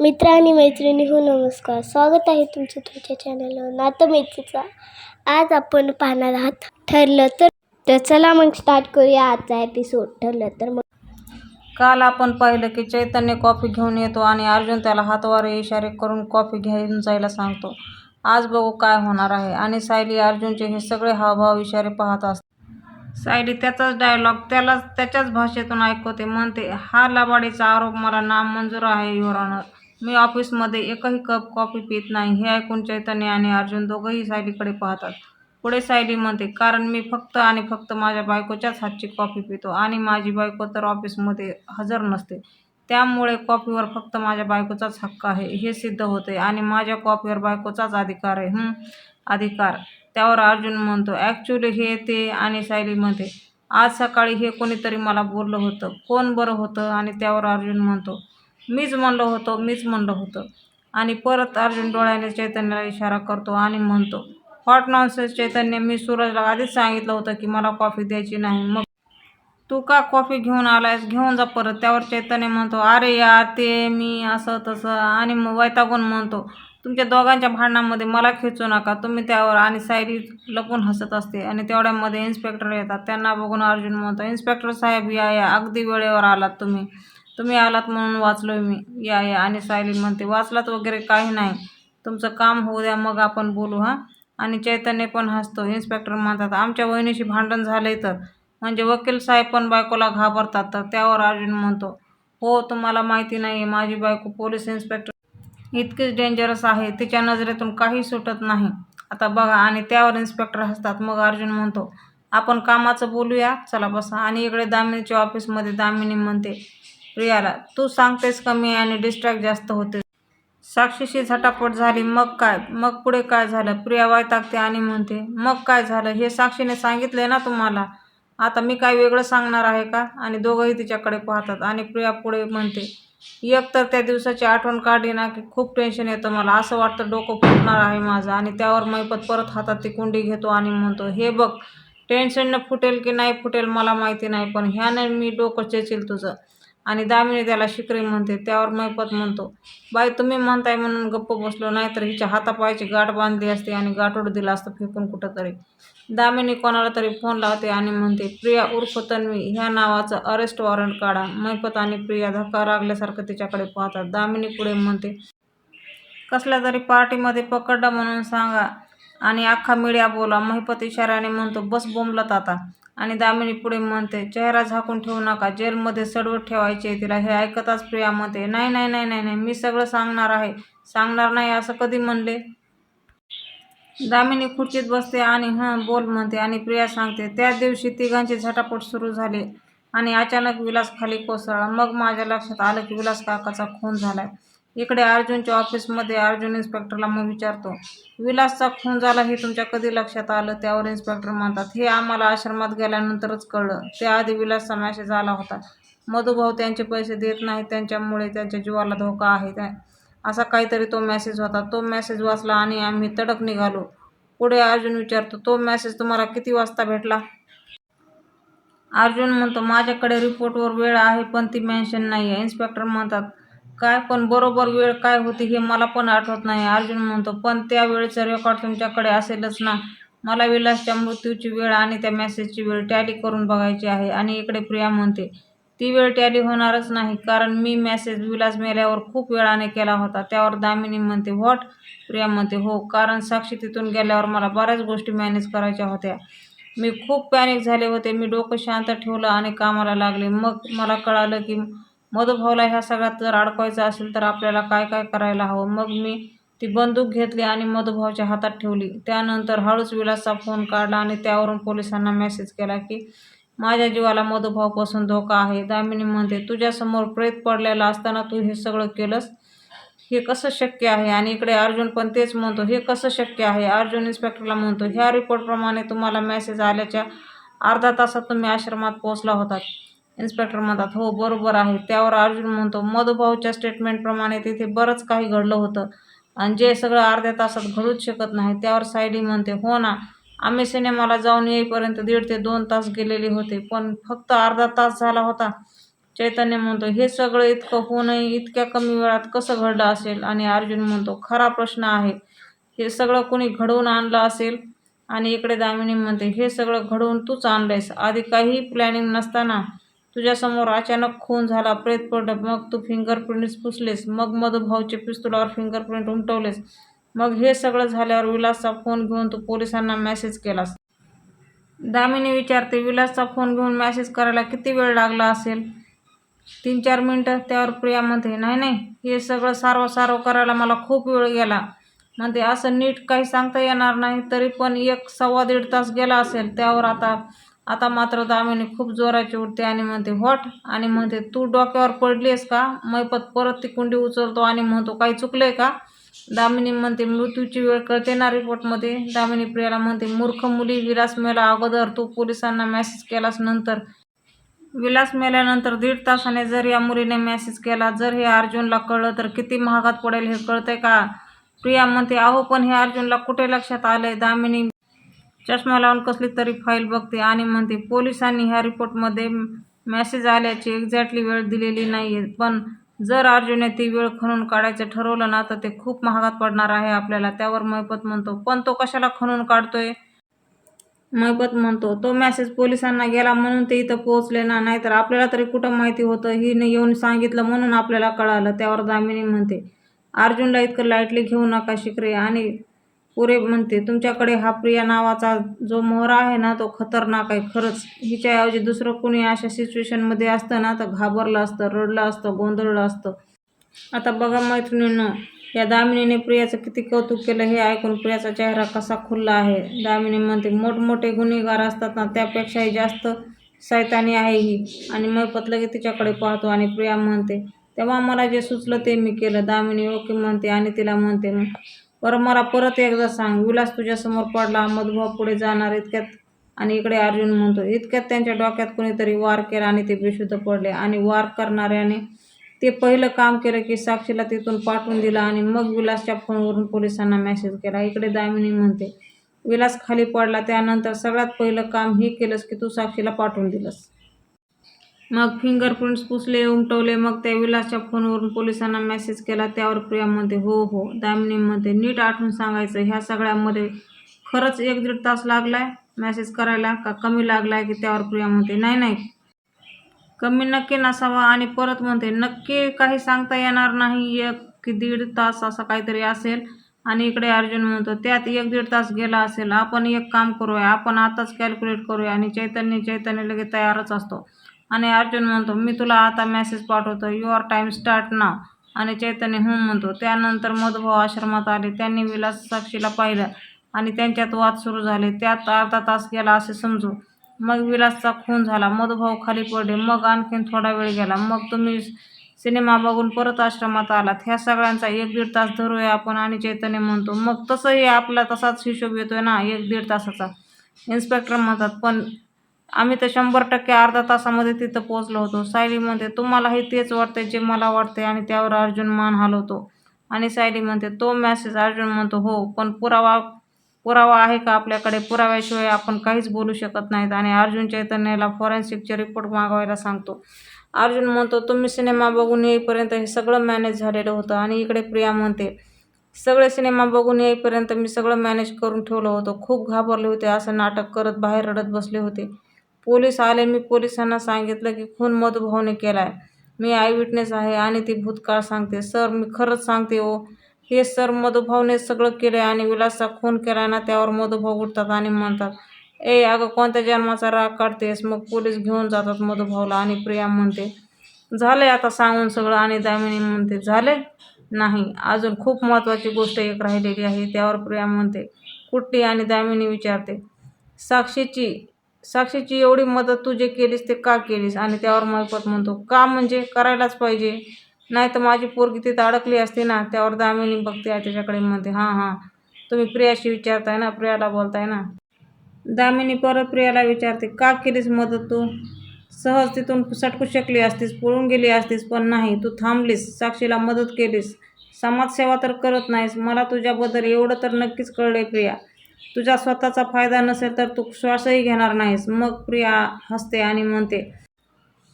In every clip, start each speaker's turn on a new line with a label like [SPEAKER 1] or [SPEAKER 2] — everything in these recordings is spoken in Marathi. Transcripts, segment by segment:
[SPEAKER 1] मित्र आणि मैत्रिणी हो नमस्कार. स्वागत आहे तुमचं तुमच्या चॅनलवर नातं मैत्रीचा. आज आपण पाहणार आहात ठरलं तर तर चला मग स्टार्ट करूया आजचा एपिसोड ठरलं तर मग
[SPEAKER 2] काल आपण पाहिलं की चैतन्य कॉफी घेऊन येतो आणि अर्जुन त्याला हातवारे इशारे करून कॉफी घेऊन जायला सांगतो. आज बघू काय होणार आहे. आणि सायली अर्जुनचे हे सगळे हावभाव इशारे पाहत असते. सायली त्याचाच डायलॉग त्यालाच त्याच्याच भाषेतून ऐकवते. म्हणते हा लबाडीचा आरोप मला नामंजूर आहे युवर ऑनर मी ऑफिसमध्ये एकही कप कॉफी पित नाही हे ऐकून चैतन्य आणि अर्जुन दोघंही सायलीकडे पाहतात. पुढे सायली म्हणते कारण मी फक्त आणि फक्त माझ्या बायकोच्याच हातची कॉफी पितो आणि माझी बायको तर ऑफिसमध्ये हजर नसते. त्यामुळे कॉफीवर फक्त माझ्या बायकोचाच हक्क आहे हे सिद्ध होते आणि माझ्या कॉफीवर बायकोचाच अधिकार आहे. हं अधिकार. त्यावर अर्जुन म्हणतो ॲक्च्युली हे ते आणि सायली म्हणते आज सकाळी हे कोणीतरी मला बोललं होतं कोण बरं होतं? आणि त्यावर अर्जुन म्हणतो मीच म्हणलं होतो मीच म्हणलं होतं. आणि परत अर्जुन डोळ्याने चैतन्याला इशारा करतो आणि म्हणतो हॉट नॉनसेन्स चैतन्य. मी सूरजला आधीच सांगितलं होतं की मला कॉफी द्यायची नाही. मग तू का कॉफी घेऊन आलायस? घेऊन जा परत. त्यावर चैतन्य म्हणतो अरे यार ते मी असं तसं. आणि मग वैतागून म्हणतो तुमच्या दोघांच्या भांडणामध्ये मला खेचू नका. तुम्ही त्यावर आणि सायली लपून हसत असते आणि तेवढ्यामध्ये इन्स्पेक्टर येतात. त्यांना बघून अर्जुन म्हणतो इन्स्पेक्टर साहेब या या. अगदी वेळेवर आलात तुम्ही. तुम्ही आलात म्हणून वाचलो मी. या या. आणि सायली म्हणते वाचलात वगैरे काही नाही. तुमचं काम होऊ द्या मग आपण बोलू हां. आणि चैतन्य पण हसतो. इन्स्पेक्टर म्हणतात आमच्या वहिनीशी भांडण झाले तर. म्हणजे वकील साहेब पण बायकोला घाबरतात तर त्यावर अर्जुन म्हणतो हो तुम्हाला माहिती नाही आहे माझी बायको पोलीस इन्स्पेक्टर इतकीच डेंजरस आहे तिच्या नजरेतून काही सुटत नाही. आता बघा आणि त्यावर इन्स्पेक्टर हसतात. मग अर्जुन म्हणतो आपण कामाचं बोलूया चला बसा. आणि इकडे दामिनीच्या ऑफिसमध्ये दामिनी म्हणते प्रियाला तू सांगतेस कमी आणि डिस्ट्रॅक्ट जास्त होते साक्षीशी झटापट झाली मग काय? मग पुढे काय झालं? प्रिया वैतागते आणि म्हणते मग काय झालं? हे साक्षीने सांगितले ना तुम्हाला. आता मी काय वेगळं सांगणार आहे का? आणि दोघंही तिच्याकडे पाहतात आणि प्रिया पुढे म्हणते एक तर त्या दिवसाची आठवण काढली ना की खूप टेन्शन येतं मला. असं वाटतं डोकं फुटणार आहे माझं आणि त्यावर मैपत परत हातात ती कुंडी घेतो आणि म्हणतो हे बघ टेन्शननं फुटेल की नाही फुटेल मला माहिती नाही पण ह्याने मी डोकं चेचेल तुझं. आणि दामिनी त्याला शिकरी म्हणते त्यावर मैपत म्हणतो. बाई तुम्ही म्हणताय म्हणून गप्प बसलो नाहीतर हिच्या हातापायाची गाठ बांधली असते आणि गाठोड दिला असतं फेकून कुठं तरी दामिनी कोणाला तरी फोन लावते आणि म्हणते प्रिया उर्फ तन्वी ह्या नावाचं अरेस्ट वॉरंट काढा. मैपत आणि प्रिया धक्का लागल्यासारखं तिच्याकडे पाहतात. दामिनी पुढे म्हणते कसल्या तरी पार्टीमध्ये पकडलं म्हणून सांगा आणि अख्खा मीडिया बोला. महिपत इशाऱ्याने म्हणतो बस बोंबलत आता. आणि दामिनी पुढे म्हणते चेहरा झाकून ठेवू नका जेलमध्ये सडवत ठेवायचे तिला हे ऐकताच प्रिया म्हणते नाही नाही नाही नाही नाही मी सगळं सांगणार आहे सांगणार नाही असं कधी म्हणले? दामिनी खुर्चीत बसते आणि हं बोल म्हणते आणि प्रिया सांगते त्या दिवशी तिघांची झटापट सुरू झाली आणि अचानक विलास खाली कोसळला. मग माझ्या लक्षात आलं की विलास काकाचा खून झालाय. इकडे अर्जुनच्या ऑफिसमध्ये अर्जुन इन्स्पेक्टरला मग विचारतो विलासचा खून झाला हे तुमच्या कधी लक्षात आलं? त्यावर इन्स्पेक्टर म्हणतात हे आम्हाला आश्रमात गेल्यानंतरच कळलं. त्याआधी विलासचा मॅसेज आला होता. मधुभाऊ त्यांचे पैसे देत नाही त्यांच्यामुळे त्यांच्या जीवाला धोका आहे. त्या असा काहीतरी तो मेसेज होता. तो मेसेज वाचला आणि आम्ही तडक निघालो. पुढे अर्जुन विचारतो तो मेसेज तुम्हाला किती वाजता भेटला? अर्जुन म्हणतो माझ्याकडे रिपोर्टवर वेळ आहे पण ती मेन्शन नाही आहे इन्स्पेक्टर म्हणतात काय पण बरोबर वेळ काय होती हे मला पण आठवत नाही. अर्जुन म्हणतो पण त्या वेळेचं रेकॉर्ड तुमच्याकडे असेलच ना. मला विलासच्या मृत्यूची वेळ आणि त्या मेसेजची वेळ टॅली करून बघायची आहे. आणि इकडे प्रिया म्हणते ती वेळ टॅली होणारच नाही कारण मी मेसेज विलास मेल्यावर खूप वेळाने केला होता. त्यावर दामिनी म्हणते व्हॉट? प्रिया म्हणते हो कारण साक्षी तिथून गेल्यावर मला बऱ्याच गोष्टी मॅनेज करायच्या होत्या. मी खूप पॅनिक झाले होते. मी डोकं शांत ठेवलं आणि कामाला लागले. मग मला कळालं की मधुभाऊला ह्या सगळ्यात जर अडकवायचं असेल तर आपल्याला काय काय करायला हवं? मग मी ती बंदूक घेतली आणि मधुभाऊच्या हातात ठेवली. त्यानंतर हळूच विलासचा फोन काढला आणि त्यावरून पोलिसांना मेसेज केला की माझ्या जीवाला मधुभाऊपासून धोका आहे. दामिनी म्हणते तुझ्यासमोर प्रेत पडलेला असताना तू हे सगळं केलंस? हे कसं शक्य आहे? आणि इकडे अर्जुन पण तेच म्हणतो हे कसं शक्य आहे? अर्जुन इन्स्पेक्टरला म्हणतो ह्या रिपोर्टप्रमाणे तुम्हाला मेसेज आल्याच्या अर्धा तासात तुम्ही आश्रमात पोहोचला होतात. इन्स्पेक्टर म्हणतात हो बरोबर आहे. त्यावर अर्जुन म्हणतो मधुभाऊच्या स्टेटमेंटप्रमाणे तिथे बरंच काही घडलं होतं आणि जे सगळं अर्ध्या तासात घडूच शकत नाही. त्यावर सायडी म्हणते हो ना आम्ही सिनेमाला जाऊन येईपर्यंत दीड ते दोन तास गेलेले होते पण फक्त अर्धा तास झाला होता. चैतन्य म्हणतो हे सगळं इतकं होऊनही इतक्या कमी वेळात कसं घडलं असेल? आणि अर्जुन म्हणतो खरा प्रश्न आहे हे सगळं कोणी घडवून आणलं असेल? आणि इकडे दामिनी म्हणते हे सगळं घडवून तूच आणलंयस आधी काहीही प्लॅनिंग नसताना तुझ्यासमोर अचानक खून झाला प्रेत पडलं मग तू फिंगरप्रिंट्स पुसलेस मग मधुभाऊचे पिस्तुलावर फिंगरप्रिंट उमटवलेस मग हे सगळं झाल्यावर विलासचा फोन घेऊन तू पोलिसांना मेसेज केलास. दामिनी विचारते विलासचा फोन घेऊन मेसेज करायला किती वेळ लागला असेल? तीन चार मिनटं. त्यावर प्रिया म्हणते नाही नाही हे सगळं सारवं करायला मला खूप वेळ गेला. म्हणते असं नीट काही सांगता येणार नाही तरी पण एक सव्वा दीड तास गेला असेल त्यावर आता आता मात्र दामिनी खूप जोराची उठते आणि म्हणते व्हॉट आणि म्हणते तू डोक्यावर पडली आहेस का मैपत परत ती कुंडी उचलतो आणि म्हणतो काही चुकलंय का? दामिनी म्हणते मृत्यूची वेळ कळते ना रिपोर्टमध्ये. दामिनी प्रियाला म्हणते मूर्ख मुली विलास मेला अगोदर तू पोलिसांना मेसेज केलास नंतर. विलास मेल्यानंतर दीड तासाने जर या मुलीने मेसेज केला जर हे अर्जुनला कळलं तर किती महागात पडेल हे कळतंय का? प्रिया म्हणते अहो पण हे अर्जुनला कुठे लक्षात आलंय? दामिनी चष्मा लावून कसली तरी फाईल बघते आणि म्हणते पोलिसांनी ह्या रिपोर्टमध्ये मॅसेज आल्याची एक्झॅक्टली वेळ दिलेली नाही आहे पण जर अर्जुनने ती वेळ खणून काढायचं ठरवलं ना तर ते खूप महागात पडणार आहे आपल्याला. त्यावर मैपत म्हणतो पण तो कशाला खणून काढतोय? मैपत म्हणतो तो मॅसेज पोलिसांना गेला म्हणून ते इथं पोहोचले ना नाहीतर आपल्याला तरी कुठं माहिती होतं? हिने येऊन सांगितलं म्हणून आपल्याला कळालं. त्यावर दामिनी म्हणते अर्जुनला इतकं लाईटली घेऊ नका शिकरे आणि पुरे म्हणते तुमच्याकडे हा प्रिया नावाचा जो मोहरा आहे ना तो खतरनाक आहे खरंच. हिच्याऐवजी दुसरं कोणी अशा सिच्युएशनमध्ये असतं ना तर घाबरलं असतं रडलं असतं गोंधळलं असतं. आता बघा मैत्रिणींनो या दामिनीने प्रियाचं किती कौतुक केलं हे ऐकून प्रियाचा चेहरा कसा खुलला आहे. दामिनी म्हणते मोठमोठे गुन्हेगार असतात ना त्यापेक्षाही जास्त सैतानी आहे ही. आणि मैपत लगेच तिच्याकडे पाहतो आणि प्रिया म्हणते तेव्हा मला जे सुचलं ते मी केलं. दामिनी ओके म्हणते आणि तिला म्हणते बरं मला परत एकदा सांग. विलास तुझ्यासमोर पडला मधुभाव पुढे जाणार इतक्यात. आणि इकडे अर्जुन म्हणतो इतक्यात त्यांच्या डोक्यात कोणीतरी वार केला आणि ते बेशुद्ध पडले. आणि वार करणाऱ्याने ते पहिलं काम केलं की साक्षीला तिथून पाठवून दिलं आणि मग विलासच्या फोनवरून पोलिसांना मेसेज केला. इकडे दामिनी म्हणते विलास खाली पडला. त्यानंतर सगळ्यात पहिलं काम हे केलंस की तू साक्षीला पाठवून दिलंस. मग फिंगरप्रिंट्स पुसले उमटवले मग त्या विलासच्या फोनवरून पोलिसांना मेसेज केला. त्यावर प्रिया म्हणते हो हो दामिनी म्हणते नीट आठवून सांगायचं ह्या सगळ्यामध्ये खरंच एक दीड तास लागलाय मेसेज करायला का कमी लागलाय की त्यावर प्रिया म्हणते नाही नाही. कमी नक्की नसावा आणि परत म्हणते नक्की काही सांगता येणार नाही एक की दीड तास असं काहीतरी असेल. आणि इकडे अर्जुन म्हणतो त्यात एक दीड तास गेला असेल. आपण एक काम करूया आपण आताच कॅल्क्युलेट करूया. आणि चैतन्य चैतन्य लगेच तयारच असतो. आणि अर्जुन म्हणतो मी तुला आता मेसेज पाठवतो. युअर टाईम स्टार्ट नाव आणि चैतन्य हूं म्हणतो त्यानंतर मधुभाव आश्रमात आले. त्यांनी विलास साक्षीला पाहिलं आणि त्यांच्यात वाद सुरू झाले. त्यात अर्धा तास गेला असे समजू. मग विलासचा खून झाला. मधुभाव खाली पडले. मग आणखीन थोडा वेळ गेला. मग तुम्ही सिनेमा बघून परत आश्रमात आलात. ह्या सगळ्यांचा एक दीड तास धरूया आपण. आणि चैतन्य म्हणतो मग तसंही आपला तसाच हिशोब येतोय ना एक दीड तासाचा. इन्स्पेक्टर म्हणतात पण आम्ही तर शंभर टक्के अर्धा तासामध्ये तिथं पोचलो होतो. सायली म्हणते तुम्हालाही तेच वाटते जे मला वाटते आणि त्यावर अर्जुन मान हलवतो. आणि सायली म्हणते तो मॅसेज अर्जुन म्हणतो हो पण पुरावा पुरावा आहे का आपल्याकडे? पुराव्याशिवाय आपण काहीच बोलू शकत नाहीत. आणि अर्जुन चैतन्याला फॉरेन्सिकचे रिपोर्ट मागवायला सांगतो. अर्जुन म्हणतो तुम्ही सिनेमा बघून येईपर्यंत हे सगळं मॅनेज झालेलं होतं. आणि इकडे प्रिया म्हणते सगळे सिनेमा बघून येईपर्यंत मी सगळं मॅनेज करून ठेवलं होतं. खूप घाबरले होते असं नाटक करत बाहेर रडत बसले होते. पोलीस आले मी पोलिसांना सांगितलं की खून मधुभाऊने केला आहे मी आय विटनेस आहे आणि ती भूतकाळ सांगते. सर मी खरंच सांगते ओ हे सर मधुभाऊने सगळं केलं आहे आणि विलासचा खून केला ना त्यावर मधुभाऊ उठतात आणि म्हणतात ए अगं कोणत्या जन्माचा राग काढतेस? मग पोलीस घेऊन जातात मधुभाऊला आणि प्रिया म्हणते झाले आता सांगून सगळं. आणि दामिनी म्हणते झाले नाही. अजून खूप महत्त्वाची गोष्ट एक राहिलेली आहे. त्यावर प्रिया म्हणते कुठली आणि दामिनी विचारते साक्षीची साक्षीची एवढी मदत तू जे केलीस ते का केलीस? आणि त्यावर मैपत म्हणतो का म्हणजे? करायलाच पाहिजे. नाही तर माझी पोरगी तिथं अडकली असते ना त्यावर दामिनी बघते आहे त्याच्याकडे म्हणते हां हां. तुम्ही प्रियाशी विचारताय ना प्रियाला बोलताय ना. दामिनी परत प्रियाला विचारते का केलीस मदत तू? सहज तिथून सटकू शकली असतीस पळून गेली असतीस पण नाही. तू थांबलीस साक्षीला मदत केलीस. समाजसेवा तर करत नाहीस. मला तुझ्याबद्दल एवढं तर नक्कीच कळलं प्रिया. तुझा स्वतःचा फायदा नसेल तर तू श्वासही घेणार नाहीस. मग प्रिया हसते आणि म्हणते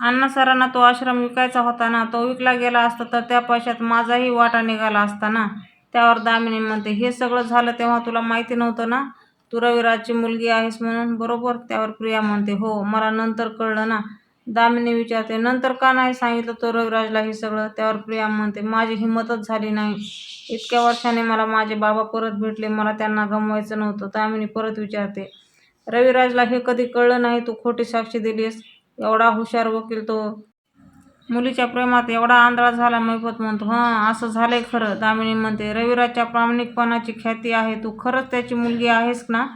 [SPEAKER 2] अण्णा सरांना तो आश्रम विकायचा होता ना तो विकला गेला असता तर त्या पैशात माझाही वाटा निघाला असता ना. त्यावर दामिनी म्हणते हे सगळं झालं तेव्हा तुला माहिती नव्हतं ना? तू रविराजची मुलगी आहेस म्हणून बरोबर? त्यावर प्रिया म्हणते हो मला नंतर कळलं ना. दामिनी विचारते नंतर का नाही सांगितलं तो रविराजला हे सगळं? त्यावर प्रिया म्हणते माझी हिंमतच झाली नाही. इतक्या वर्षाने मला माझे बाबा परत भेटले मला त्यांना गमवायचं नव्हतं. दामिनी परत विचारते रविराजला हे कधी कळलं नाही? तू खोटी साक्षी दिलीस एवढा हुशार वकील तो. मुलीच्या प्रेमात एवढा आंधळा झाला मैफत म्हणतो हां असं झालंय खरं. दामिनी म्हणते रविराजच्या प्रामाणिकपणाची ख्याती आहे. तू खरंच त्याची मुलगी आहेस ना?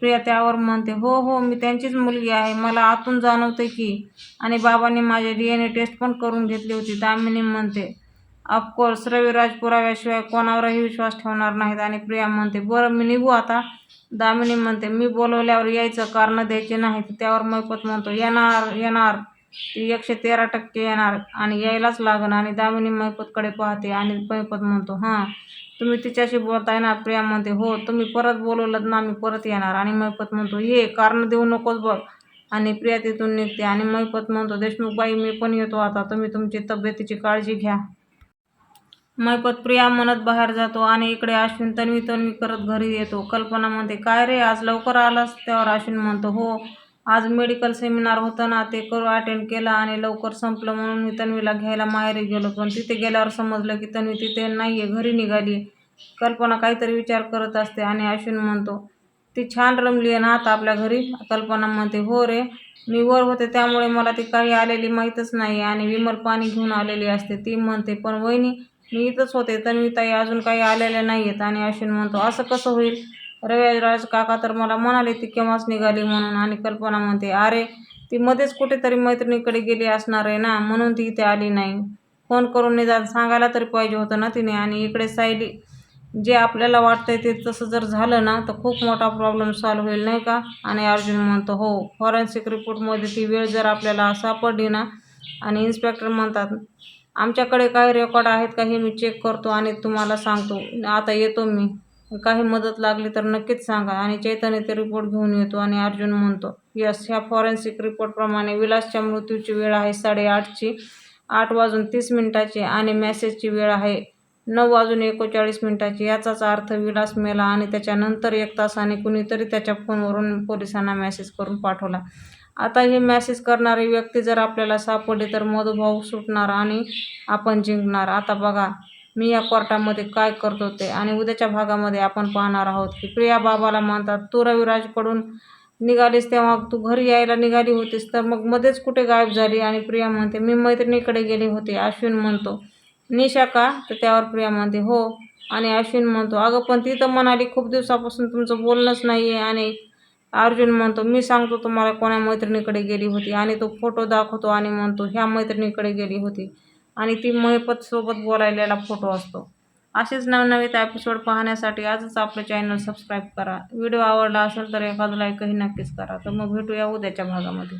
[SPEAKER 2] प्रिया त्यावर म्हणते हो हो मी त्यांचीच मुलगी आहे. मला आतून जाणवते की आणि बाबांनी माझे डी एन ए टेस्ट पण करून घेतली होती. दामिनी म्हणते ऑफकोर्स रविराज पुराव्याशिवाय कोणावरही विश्वास ठेवणार नाहीत. आणि प्रिया म्हणते बरं मी निघू आता. दामिनी म्हणते मी बोलवल्यावर यायचं कारण द्यायचे नाहीत. त्यावर मैपत म्हणतो येणार येणार. ती एकशे तेरा टक्के येणार आणि यायलाच लागण आणि दामिनी मैपतकडे पाहते आणि मैपत म्हणतो हां. तुम्ही तिच्याशी बोलताय ना प्रिया म्हणते हो तुम्ही परत बोलवलं ना मी परत येणार. आणि मैपत म्हणतो ये कारण देऊ नकोस बघ. आणि प्रिया तिथून निघते आणि मैपत म्हणतो देशमुख बाई मी पण येतो आता तुम्ही तुमची तब्येतीची काळजी घ्या. मैपत प्रिया म्हणत बाहेर जातो आणि इकडे अश्विन तन्वी तन्वी करत घरी येतो. कल्पना म्हणते काय रे आज लवकर आलास? त्यावर अश्विन म्हणतो हो. आज मेडिकल सेमिनार होतं ना ते करू अटेंड केलं आणि लवकर संपलं म्हणून मी तन्वीला घ्यायला माहेरी गेलो. पण तिथे गेल्यावर समजलं की तन्वी तिथे नाही आहे घरी निघाली. कल्पना काहीतरी विचार करत असते आणि अश्विन म्हणतो ती छान रमली आहे ना आता आपल्या घरी? कल्पना म्हणते हो रे मी वर होते त्यामुळे मला ती काही आलेली माहीतच नाही आणि विमल पाणी घेऊन आलेली असते. ती म्हणते पण वहिनी मी इथंच होते तन्वी ताई अजून काही आलेल्या नाही आहेत आणि अश्विन म्हणतो असं कसं होईल? रविराज काका तर मला म्हणाले ती केव्हाच निघाली म्हणून? आणि कल्पना म्हणते अरे ती मध्येच कुठेतरी मैत्रिणीकडे गेली असणार आहे ना म्हणून ती इथे आली नाही. फोन करून निदान सांगायला तरी पाहिजे होतं ना तिने. आणि इकडे सायली जे आपल्याला वाटतंय ते तसं जर झालं ना तर खूप मोठा प्रॉब्लेम सॉल्व होईल नाही का? आणि अर्जुन म्हणतो हो फॉरेन्सिक रिपोर्टमध्ये ती वेळ जर आपल्याला सापडली ना आणि इन्स्पेक्टर म्हणतात आमच्याकडे काही रेकॉर्ड आहेत का हे मी चेक करतो आणि तुम्हाला सांगतो. आता येतो मी. काही मदत लागली तर नक्कीच सांगा. आणि चैतन्य ते रिपोर्ट घेऊन येतो आणि अर्जुन म्हणतो यस ह्या फॉरेन्सिक रिपोर्टप्रमाणे विलासच्या मृत्यूची वेळ आहे साडेआठची आठ वाजून तीस मिनिटाची आणि मॅसेजची वेळ आहे नऊ वाजून एकोणचाळीस मिनिटाची. याचाच अर्थ विलास मेला आणि त्याच्यानंतर एक तासाने कुणीतरी त्याच्या फोनवरून पोलिसांना मेसेज करून पाठवला. आता हे मॅसेज करणारी व्यक्ती जर आपल्याला सापडली तर मधुभाऊ सुटणार आणि आपण जिंकणार. आता बघा मी या कोर्टामध्ये काय करतो ते आणि उद्याच्या भागामध्ये आपण पाहणार आहोत की प्रिया बाबाला म्हणतात तू रविराजकडून निघालीस तेव्हा तू घरी यायला निघाली होतीस तर मग मध्येच कुठे गायब झाली? आणि प्रिया म्हणते मी मैत्रिणीकडे गेली होते अश्विन म्हणतो. निशा का? तर त्यावर प्रिया म्हणते हो. आणि अश्विन म्हणतो अगं पण ती तर म्हणाली खूप दिवसापासून तुमचं बोलणंच नाही आहे आणि अर्जुन म्हणतो मी सांगतो तुम्हाला कोणा मैत्रिणीकडे गेली होती आणि तो फोटो दाखवतो आणि म्हणतो ह्या मैत्रिणीकडे गेली होती. आणि ती महिपतसोबत बोलायलेला फोटो असतो. असेच नवनवीन एपिसोड पाहण्यासाठी आजच आपलं चॅनल सबस्क्राईब करा. व्हिडिओ आवडला असेल तर एखादं लाईकही नक्कीच करा. तर मग भेटूया उद्याच्या भागामध्ये.